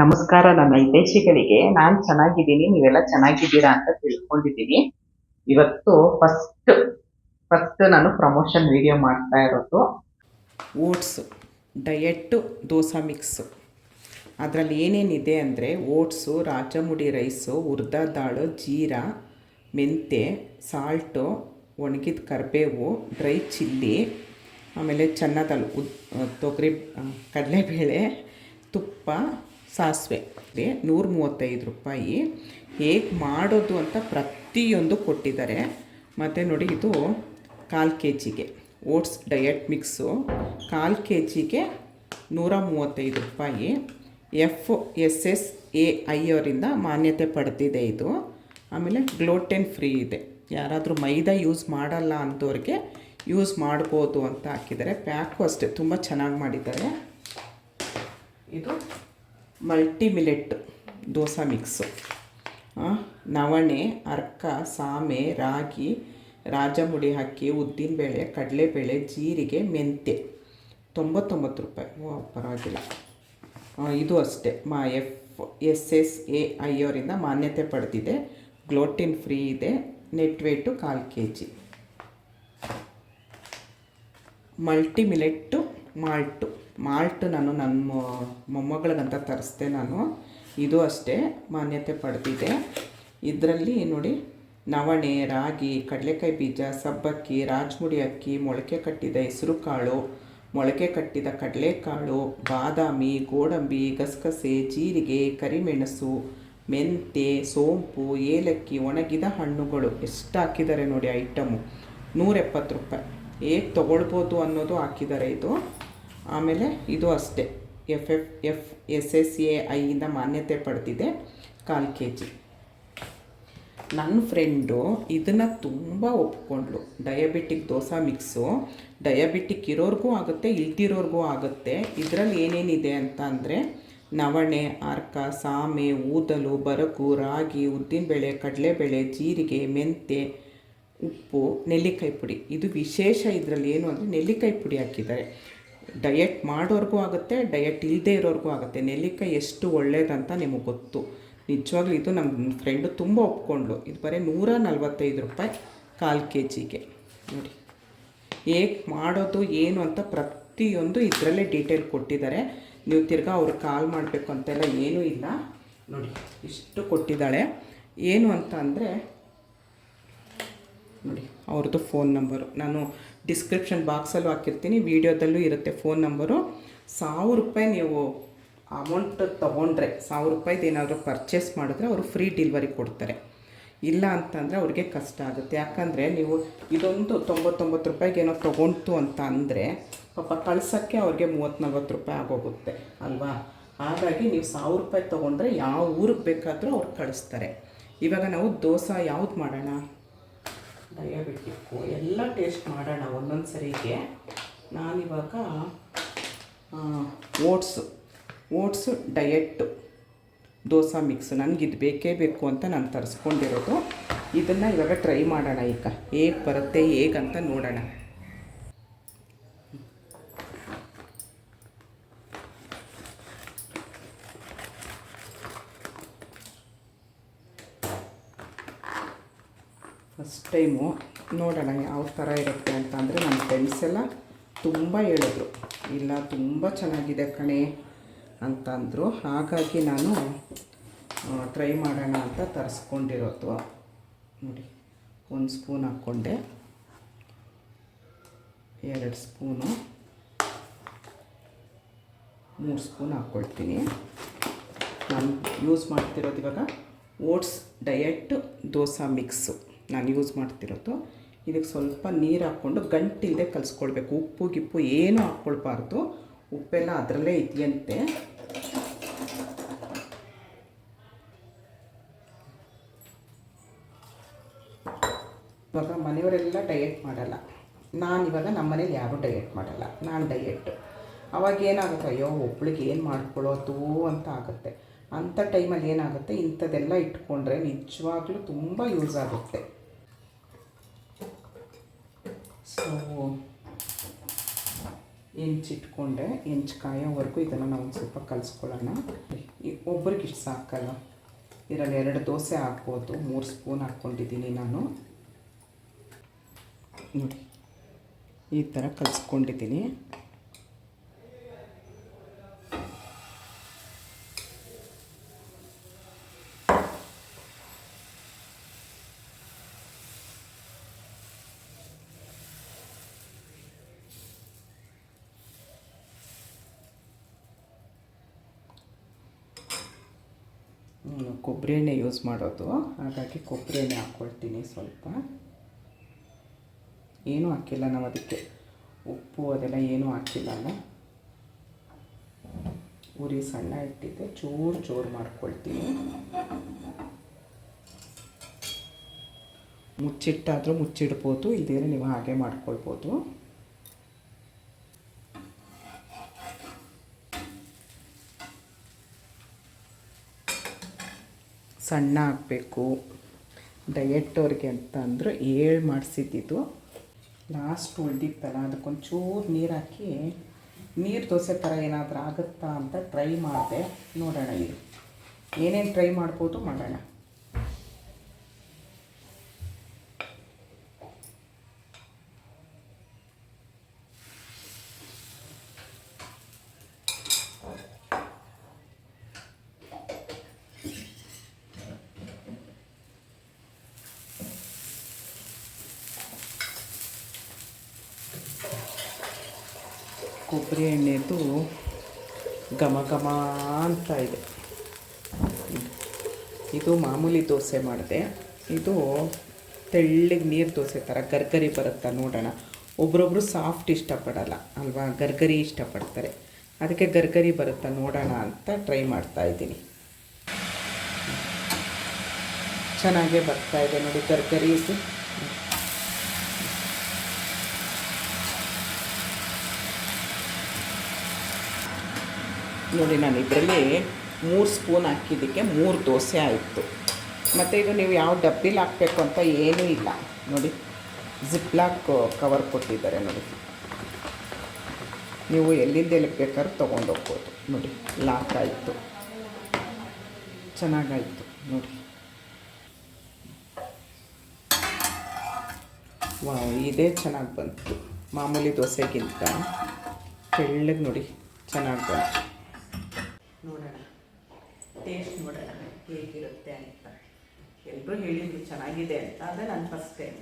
ನಮಸ್ಕಾರ, ನನ್ನ ಹಿತೈಷಿಗಳಿಗೆ ನಾನು ಚೆನ್ನಾಗಿದ್ದೀನಿ, ನೀವೆಲ್ಲ ಚೆನ್ನಾಗಿದ್ದೀರಾ ಅಂತ ತಿಳ್ಕೊಂಡಿದ್ದೀನಿ. ಇವತ್ತು ಫಸ್ಟ್ ಫಸ್ಟ್ ನಾನು ಪ್ರಮೋಷನ್ ವಿಡಿಯೋ ಮಾಡ್ತಾ ಇರೋದು. ಓಟ್ಸು ಡಯೆಟ್ಟು ದೋಸೆ ಮಿಕ್ಸ್ ಅದರಲ್ಲಿ ಏನೇನಿದೆ ಅಂದರೆ ಓಟ್ಸು ರಾಜಮುಡಿ ರೈಸು ಹುರ್ದ ದಾಳು, ಜೀರಾ ಮೆಂತೆ ಸಾಲ್ಟು ಒಣಗಿದ ಕರಿಬೇವು ಡ್ರೈ ಚಿಲ್ಲಿ ಆಮೇಲೆ ಚೆನ್ನದಲ್ ಉದ್ ತೊಗರಿ, ಕಡಲೆಬೇಳೆ, ತುಪ್ಪ ಸಾಸಿವೆ. ನೂರ ಮೂವತ್ತೈದು ರೂಪಾಯಿ. ಹೇಗೆ ಮಾಡೋದು ಅಂತ ಪ್ರತಿಯೊಂದು ಕೊಟ್ಟಿದ್ದಾರೆ. ಮತ್ತು ನೋಡಿ ಇದು ಕಾಲು ಕೆ ಜಿಗೆ ಓಟ್ಸ್ ಡಯಟ್ ಮಿಕ್ಸು. ಕಾಲು ಕೆ ಜಿಗೆ ನೂರ ಮೂವತ್ತೈದು ರೂಪಾಯಿ. F S S A I ಅವರಿಂದ ಮಾನ್ಯತೆ ಪಡೆದಿದೆ ಇದು. ಆಮೇಲೆ ಗ್ಲೋಟೆನ್ ಫ್ರೀ ಇದೆ. ಯಾರಾದರೂ ಮೈದಾ ಯೂಸ್ ಮಾಡಲ್ಲ ಅಂಥವ್ರಿಗೆ ಯೂಸ್ ಮಾಡ್ಬೋದು ಅಂತ ಹಾಕಿದ್ದಾರೆ. ಪ್ಯಾಕು ಅಷ್ಟೇ, ತುಂಬ ಚೆನ್ನಾಗಿ ಮಾಡಿದ್ದಾರೆ. ಇದು ಮಲ್ಟಿ ಮಿಲೆಟ್ ದೋಸೆ ಮಿಕ್ಸು ನವಣೆ, ಅರ್ಕ, ಸಾಮೆ, ರಾಗಿ, ರಾಜಮುಡಿ ಹಾಕಿ ಉದ್ದಿನ ಬೇಳೆ ಕಡಲೆ ಕಡಲೆಬೇಳೆ, ಜೀರಿಗೆ ಮೆಂತೆ ತೊಂಬತ್ತೊಂಬತ್ತು ರೂಪಾಯಿ. ಓ, ಪರವಾಗಿಲ್ಲ. ಇದು ಅಷ್ಟೇ. ಮಾ, F, S S, A, I, ಅವರಿಂದ ಮಾನ್ಯತೆ ಪಡೆದಿದೆ. ಗ್ಲೋಟಿನ್ ಫ್ರೀ ಇದೆ. ನೆಟ್ ವೇಟು ಕಾಲು K G multi millet malt. Malt ನಾನು ನನ್ನ ಮೊಮ್ಮಗಳಿಗಂತ ತರಿಸ್ದೆ ನಾನು. ಇದು ಅಷ್ಟೇ, ಮಾನ್ಯತೆ ಪಡೆದಿದೆ. ಇದರಲ್ಲಿ ನೋಡಿ, ನವಣೆ, ರಾಗಿ, ಕಡಲೆಕಾಯಿ ಬೀಜ, ಸಬ್ಬಕ್ಕಿ, ರಾಜ್ಮುಡಿ ಅಕ್ಕಿ, ಮೊಳಕೆ ಕಟ್ಟಿದ ಹೆಸರು ಕಾಳು, ಮೊಳಕೆ ಕಟ್ಟಿದ ಕಡಲೆಕಾಳು ಬಾದಾಮಿ, ಗೋಡಂಬಿ, ಗಸಗಸೆ, ಜೀರಿಗೆ, ಕರಿಮೆಣಸು, ಮೆಂತೆ, ಸೋಂಪು, ಏಲಕ್ಕಿ, ಒಣಗಿದ ಹಣ್ಣುಗಳು. ಎಷ್ಟು ಹಾಕಿದ್ದಾರೆ ನೋಡಿ ಐಟಮು. ನೂರೆಪ್ಪತ್ತು ರೂಪಾಯಿ. ಹೇಗೆ ತೊಗೊಳ್ಬೋದು ಅನ್ನೋದು ಹಾಕಿದ್ದಾರೆ ಇದು. ಆಮೇಲೆ ಇದು ಅಷ್ಟೇ. F F F S S A ಐಯಿಂದ ಮಾನ್ಯತೆ ಪಡೆದಿದೆ ಕಾಲು ಕೆ ಜಿ. ನನ್ನ ಫ್ರೆಂಡು ಇದನ್ನು ತುಂಬ ಒಪ್ಕೊಂಡ್ಳು. ಡಯಾಬಿಟಿಕ್ ದೋಸೆ ಮಿಕ್ಸು ಡಯಾಬಿಟಿಕ್ ಇರೋರ್ಗೂ ಆಗುತ್ತೆ, ಇಲ್ದಿರೋರ್ಗೂ ಆಗುತ್ತೆ. ಇದರಲ್ಲಿ ಏನೇನಿದೆ ಅಂತ ಅಂದರೆ ನವಣೆ ಅರ್ಕ ಸಾಮೆ, ಊದಲು, ಬರಕು, ರಾಗಿ, ಉದ್ದಿನಬೇಳೆ, ಕಡಲೆಬೇಳೆ, ಜೀರಿಗೆ ಮೆಂತೆ ಉಪ್ಪು, ನೆಲ್ಲಿಕಾಯಿ ಪುಡಿ. ಇದು ವಿಶೇಷ ಇದರಲ್ಲಿ ಏನು ಅಂದರೆ ನೆಲ್ಲಿಕಾಯಿ ಪುಡಿ ಹಾಕಿದ್ದಾರೆ. ಡಯಟ್ ಮಾಡೋರ್ಗೂ ಆಗುತ್ತೆ, ಡಯಟ್ ಇಲ್ಲದೆ ಇರೋರ್ಗೂ ಆಗುತ್ತೆ. ನೆಲ್ಲಿಕಾಯಿ ಎಷ್ಟು ಒಳ್ಳೇದಂತ ನಿಮಗೆ ಗೊತ್ತು. ನಿಜವಾಗ್ಲೂ ಇದು ನಮ್ಮ ಫ್ರೆಂಡು ತುಂಬ ಒಪ್ಕೊಂಡ್ಲು ಇದು ಬರೀ ನೂರ ನಲ್ವತ್ತೈದು ರೂಪಾಯಿ ಕಾಲು ಕೆ ಜಿಗೆ ನೋಡಿ. ಹೇಗೆ ಮಾಡೋದು, ಏನು ಅಂತ ಪ್ರತಿಯೊಂದು ಇದರಲ್ಲೇ ಡೀಟೇಲ್ ಕೊಟ್ಟಿದ್ದಾರೆ. ನೀವು ತಿರ್ಗಾ ಅವ್ರಿಗೆ ಕಾಲ್ ಮಾಡಬೇಕು ಅಂತೆಲ್ಲ ಏನೂ ಇಲ್ಲ. ನೋಡಿ, ಇಷ್ಟು ಕೊಟ್ಟಿದ್ದಾಳೆ. ಏನು ಅಂತ ಅಂದರೆ ನೋಡಿ, ಅವ್ರದ್ದು ಫೋನ್ ನಂಬರು ನಾನು ಡಿಸ್ಕ್ರಿಪ್ಷನ್ ಬಾಕ್ಸಲ್ಲೂ ಹಾಕಿರ್ತೀನಿ ವೀಡಿಯೋದಲ್ಲೂ ಇರುತ್ತೆ ಫೋನ್ ನಂಬರು ಸಾವಿರ ರೂಪಾಯಿ ನೀವು ಅಮೌಂಟ್ ತೊಗೊಂಡ್ರೆ, ಸಾವಿರ ರೂಪಾಯಿದು ಏನಾದರೂ ಪರ್ಚೇಸ್ ಮಾಡಿದ್ರೆ ಅವರು ಫ್ರೀ ಡಿಲ್ವರಿ ಕೊಡ್ತಾರೆ. ಇಲ್ಲ ಅಂತಂದರೆ ಅವ್ರಿಗೆ ಕಷ್ಟ ಆಗುತ್ತೆ. ಯಾಕಂದರೆ ನೀವು ಇದೊಂದು ತೊಂಬತ್ತೊಂಬತ್ತು ರೂಪಾಯಿಗೆ ಏನೋ ತೊಗೊಂತು ಅಂತ ಅಂದರೆ, ಪಾಪ ಕಳ್ಸೋಕ್ಕೆ ಅವ್ರಿಗೆ ಮೂವತ್ತು ನಲ್ವತ್ತು ರೂಪಾಯಿ ಆಗೋಗುತ್ತೆ, ಅಲ್ವಾ? ಹಾಗಾಗಿ ನೀವು ಸಾವಿರ ರೂಪಾಯಿ ತೊಗೊಂಡ್ರೆ ಯಾವ ಊರಿಗೆ ಬೇಕಾದರೂ ಅವ್ರು ಕಳಿಸ್ತಾರೆ. ಇವಾಗ ನಾವು ದೋಸೆ ಯಾವ್ದು ಮಾಡೋಣ? ಡಯಾಬಿಟಿಕ್ಕು ಎಲ್ಲ ಟೇಸ್ಟ್ ಮಾಡೋಣ ಒಂದೊಂದು ಸರಿಗೆ. ನಾನಿವಾಗ oats oats diet dosa mix ನನಗೆ ಇದು ಬೇಕೇ ಬೇಕು ಅಂತ ನಾನು ತರಿಸ್ಕೊಂಡಿರೋದು. ಇದನ್ನು ಇವಾಗ ಟ್ರೈ ಮಾಡೋಣ ಈಗ. ಹೇಗೆ ಬರುತ್ತೆ ಹೇಗಂತ ನೋಡೋಣ. ಫಸ್ಟ್ ಟೈಮು ನೋಡೋಣ ಯಾವ ಥರ ಇರುತ್ತೆ ಅಂತ ಅಂದರೆ ನನ್ನ ಫ್ರೆಂಡ್ಸ್ ಎಲ್ಲ ತುಂಬ ಹೇಳಿದ್ರು. ಇಲ್ಲ, ತುಂಬ ಚೆನ್ನಾಗಿದೆ ಕಣೆ ಅಂತಂದರು. ಹಾಗಾಗಿ ನಾನು ಟ್ರೈ ಮಾಡೋಣ ಅಂತ ತರಿಸ್ಕೊಂಡಿರೋದು. ನೋಡಿ, ಒಂದು ಸ್ಪೂನ್ ಹಾಕ್ಕೊಂಡೆ. ಎರಡು ಸ್ಪೂನು ಮೂರು ಸ್ಪೂನ್ ಹಾಕ್ಕೊಳ್ತೀನಿ. ನಾನು ಯೂಸ್ ಮಾಡ್ತಿರೋದು ಇವಾಗ ಓಟ್ಸ್ ಡಯಟ್ ದೋಸೆ ಮಿಕ್ಸು ನಾನು ಯೂಸ್ ಮಾಡ್ತಿರೋದು. ಇದಕ್ಕೆ ಸ್ವಲ್ಪ ನೀರು ಹಾಕ್ಕೊಂಡು ಗಂಟಿಲ್ಲದೆ ಕಲಿಸ್ಕೊಳ್ಬೇಕು. ಉಪ್ಪು ಗಿಪ್ಪು ಏನೂ ಹಾಕ್ಕೊಳ್ಬಾರ್ದು. ಉಪ್ಪೆಲ್ಲ ಅದರಲ್ಲೇ ಇದೆಯಂತೆ. ಇವಾಗ ಮನೆಯವರೆಲ್ಲ ಡಯೆಟ್ ಮಾಡಲ್ಲ. ನಾನು ಇವಾಗ ನಮ್ಮ ಮನೇಲಿ ಯಾರೂ ಡಯೆಟ್ ಮಾಡಲ್ಲ. ನಾನು ಡಯೆಟ್ಟು ಅವಾಗ ಏನಾಗುತ್ತೆ? ಅಯ್ಯೋ, ಒಬ್ಳಿಗೆ ಏನು ಮಾಡ್ಕೊಳ್ಳೋದು ಅಂತ ಆಗುತ್ತೆ. ಅಂಥ ಟೈಮಲ್ಲಿ ಏನಾಗುತ್ತೆ? ಇಂಥದ್ದೆಲ್ಲ ಇಟ್ಕೊಂಡ್ರೆ ನಿಜವಾಗ್ಲೂ ತುಂಬ ಯೂಸ್ ಆಗುತ್ತೆ. ಸೊ ಹೆಂಚಿಟ್ಕೊಂಡೆ ಹೆಂಚು ಕಾಯೋವರೆಗೂ ಇದನ್ನು ನಾವು ಸ್ವಲ್ಪ ಕಲಿಸ್ಕೊಳ್ಳೋಣ. ಈ ಒಬ್ರಿಗೆ ಇಷ್ಟು ಸಾಕಲ್ಲ. ಇದರಲ್ಲಿ ಎರಡು ದೋಸೆ ಹಾಕ್ಬೋದು, ಮೂರು ಸ್ಪೂನ್ ಹಾಕ್ಕೊಂಡಿದ್ದೀನಿ ನಾನು. ನೋಡಿ, ಈ ಥರ ಕಲಿಸ್ಕೊಂಡಿದ್ದೀನಿ. ಕೊಬ್ಬರಿ ಎಣ್ಣೆ ಯೂಸ್ ಮಾಡೋದು. ಹಾಗಾಗಿ ಕೊಬ್ಬರಿ ಎಣ್ಣೆ ಹಾಕ್ಕೊಳ್ತೀನಿ ಸ್ವಲ್ಪ. ಏನೂ ಹಾಕಿಲ್ಲ ನಾವು ಅದಕ್ಕೆ. ಉಪ್ಪು ಅದೆಲ್ಲ ಏನೂ ಹಾಕಿಲ್ಲ ನಾನು ಉರಿ ಸಣ್ಣ ಇಟ್ಟಿದ್ದೆ ಚೂರು ಚೂರು ಮಾಡ್ಕೊಳ್ತೀನಿ. ಮುಚ್ಚಿಟ್ಟಾದರೂ ಮುಚ್ಚಿಡ್ಬೋದು ಇದೇನು ನೀವು ಹಾಗೆ ಮಾಡ್ಕೊಳ್ಬೋದು. ಸಣ್ಣ ಆಗಬೇಕು. ಡಯಟ್ ಅವ್ರಿಗೆ ಅಂತ ಅಂದ್ರೆ ಏಳು ಮಾಡಿಸಿದ್ದಿದ್ದು. ಲಾಸ್ಟ್ ಉಳ್ದಿತ್ತಲ್ಲ, ಅದಕ್ಕೊಂಚೂರು ನೀರು ಹಾಕಿ, ನೀರು ದೋಸೆ ಥರ ಏನಾದರೂ ಆಗುತ್ತಾ ಅಂತ ಟ್ರೈ ಮಾಡಿದೆ. ನೋಡೋಣ ಇದು. ಏನೇನು ಟ್ರೈ ಮಾಡ್ಬೋದು ಮಾಡೋಣ. ಕೊಬ್ಬರಿ ಎಣ್ಣೆದು ಘಮ ಘಮ ಅಂತ ಇದೆ. ಇದು. ಮಾಮೂಲಿ ದೋಸೆ ಮಾಡಿದೆ. ಇದು ತೆಳ್ಳಗೆ ನೀರು ದೋಸೆ ಥರ ಗರ್ಗರಿ ಬರುತ್ತಾ ನೋಡೋಣ. ಒಬ್ರೊಬ್ರು ಸಾಫ್ಟ್ ಇಷ್ಟಪಡಲ್ಲ, ಅಲ್ವಾ? ಗರ್ಗರಿ ಇಷ್ಟಪಡ್ತಾರೆ. ಅದಕ್ಕೆ ಗರ್ಗರಿ ಬರುತ್ತಾ ನೋಡೋಣ ಅಂತ ಟ್ರೈ ಮಾಡ್ತಾ ಇದ್ದೀನಿ. ಚೆನ್ನಾಗೇ ಇದೆ ನೋಡಿ ಗರ್ಗರಿ. ನೋಡಿ, ನಾನು ಇದರಲ್ಲಿ ಮೂರು ಸ್ಪೂನ್ ಹಾಕಿದ್ದಕ್ಕೆ ಮೂರು ದೋಸೆ ಆಯಿತು. ಮತ್ತು ಇದು ನೀವು ಯಾವ ಡಬ್ಬಿಲಿ ಹಾಕಬೇಕು ಅಂತ ಏನೂ ಇಲ್ಲ. ನೋಡಿ ಜಿಪ್ಲಾಕ್ ಕವರ್ ಕೊಟ್ಟಿದ್ದಾರೆ ನೋಡಿ. ನೀವು ಎಲ್ಲಿಂದ ಎಲ್ಲಿಗೆ ಬೇಕಾದ್ರೂ ತೊಗೊಂಡೋಗ್ಬೋದು ನೋಡಿ, ಲಾಕ್ ಆಯಿತು. ಚೆನ್ನಾಗಾಯಿತು. ನೋಡಿ. ವಾವ್, ಇದೇ ಚೆನ್ನಾಗಿ ಬಂತು. ಮಾಮೂಲಿ ದೋಸೆಗಿಂತ. ತೆಳ್ಳಗೆ ನೋಡಿ, ಚೆನ್ನಾಗಿ ಬಂತು. ನೋಡೋಣ. ಟೇಸ್ಟ್ ನೋಡೋಣ ಹೇಗಿರುತ್ತೆ ಅಂತ. ಎಲ್ಲರೂ ಹೇಳಿದ್ರು ಚೆನ್ನಾಗಿದೆ ಅಂತ ಅದೇ ನಾನು ಫಸ್ಟ್ ಟೈಮ್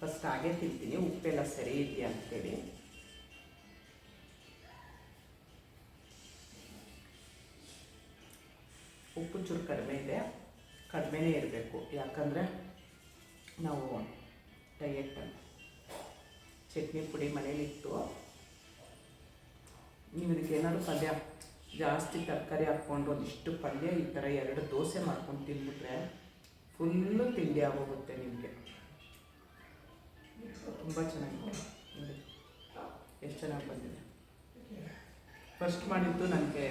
ಫಸ್ಟ್ ಹಾಗೆ ತಿಂತೀನಿ. ಉಪ್ಪೆಲ್ಲ ಸರಿ ಇದೆಯಾ ಅಂತೇಳಿ. ಉಪ್ಪು ಚೂರು ಕಡಿಮೆ ಇದೆ. ಕಡಿಮೆನೇ ಇರಬೇಕು. ಯಾಕಂದರೆ ನಾವು ಡಯಟ್ ಚಟ್ನಿ ಪುಡಿ ಮನೇಲಿತ್ತು ಇದಕ್ಕೆ ಏನಾದ್ರು ಪಲ್ಯ ಜಾಸ್ತಿ ತರಕಾರಿ ಹಾಕ್ಕೊಂಡು ಒಂದಿಷ್ಟು ಪಲ್ಯ ಈ ಥರ ಎರಡು ದೋಸೆ ಮಾಡ್ಕೊಂಡು ತಿಂದ್ಬಿಟ್ರೆ ಫುಲ್ಲು ತಿಂಡಿ ಆಗೋಗುತ್ತೆ ನಿಮಗೆ. ತುಂಬ ಚೆನ್ನಾಗಿದೆ. ಎಷ್ಟು ಚೆನ್ನಾಗಿ ಬಂದಿದೆ. ಫಸ್ಟ್ ಮಾಡಿದ್ದು ನನಗೆ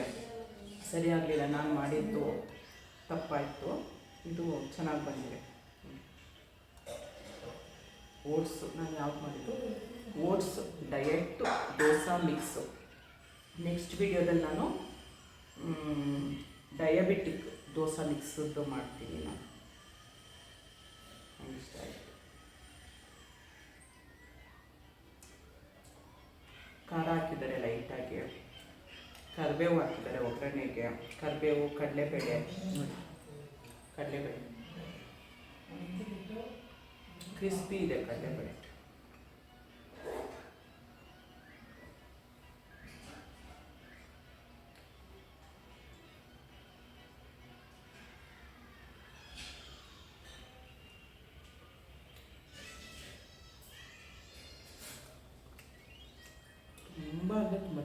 ಸರಿ ಆಗಲಿಲ್ಲ. ನಾನು ಮಾಡಿದ್ದು ತಪ್ಪಾಯಿತು. ಇದು ಚೆನ್ನಾಗಿ ಬಂದಿದೆ. ಓಟ್ಸು, ನಾನು ಯಾವ್ದು ಮಾಡಿದ್ದು? Oats, diet, dosa, mix. Next ವಿಡಿಯೋದಲ್ಲಿ ನಾನು ಡಯಾಬಿಟಿಕ್ ದೋಸೆ ಮಿಕ್ಸದ್ದು ಮಾಡ್ತೀನಿ ನಾನು. ಖಾರ ಹಾಕಿದ್ದಾರೆ ಲೈಟಾಗಿ ಕರಿಬೇವು ಹಾಕಿದ್ದಾರೆ ಒಗ್ಗರಣೆಗೆ. ಕರಿಬೇವು, ಕಡಲೆಬೇಳೆ. ಕಡಲೆಬೇಳೆ. ಕ್ರಿಸ್ಪಿ ಇದೆ ಕಡಲೆಬೇಳೆ.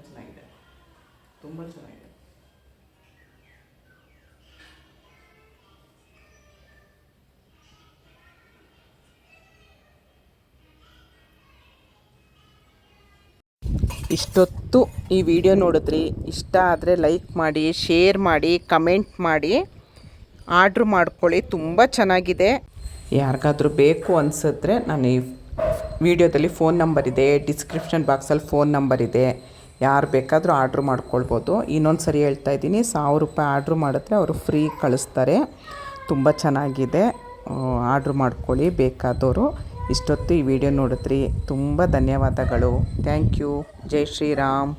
ಚೆನ್ನಾಗಿದೆ. ತುಂಬ ಚೆನ್ನಾಗಿದೆ. ಇಷ್ಟೊತ್ತು ಈ ವಿಡಿಯೋ ನೋಡಿದ್ರಿ, ಇಷ್ಟ ಆದರೆ ಲೈಕ್ ಮಾಡಿ, ಶೇರ್ ಮಾಡಿ, ಕಮೆಂಟ್ ಮಾಡಿ, ಆರ್ಡ್ರ್ ಮಾಡ್ಕೊಳ್ಳಿ, ತುಂಬ ಚೆನ್ನಾಗಿದೆ. ಯಾರಿಗಾದರೂ ಬೇಕು ಅನಿಸಿದ್ರೆ ನಾನು ಈ ವಿಡಿಯೋದಲ್ಲಿ ಫೋನ್ ನಂಬರ್ ಇದೆ, ಡಿಸ್ಕ್ರಿಪ್ಷನ್ ಬಾಕ್ಸಲ್ಲಿ ಫೋನ್ ನಂಬರ್ ಇದೆ. ಯಾರು ಬೇಕಾದರೂ ಆರ್ಡ್ರ್ ಮಾಡ್ಕೊಳ್ಬೋದು. ಇನ್ನೊಂದು ಸರಿ ಹೇಳ್ತಾ ಇದ್ದೀನಿ, ಸಾವಿರ ರೂಪಾಯಿ ಆರ್ಡ್ರ್ ಮಾಡಿದ್ರೆ ಅವರು ಫ್ರೀ ಕಳಿಸ್ತಾರೆ. ತುಂಬ ಚೆನ್ನಾಗಿದೆ. ಆರ್ಡ್ರ್ ಮಾಡ್ಕೊಳ್ಳಿ ಬೇಕಾದವರು. ಇಷ್ಟೊತ್ತು ಈ ವಿಡಿಯೋ ನೋಡಿದ್ರಿ. ತುಂಬ ಧನ್ಯವಾದಗಳು. Thank you. ಜೈ ಶ್ರೀರಾಮ್.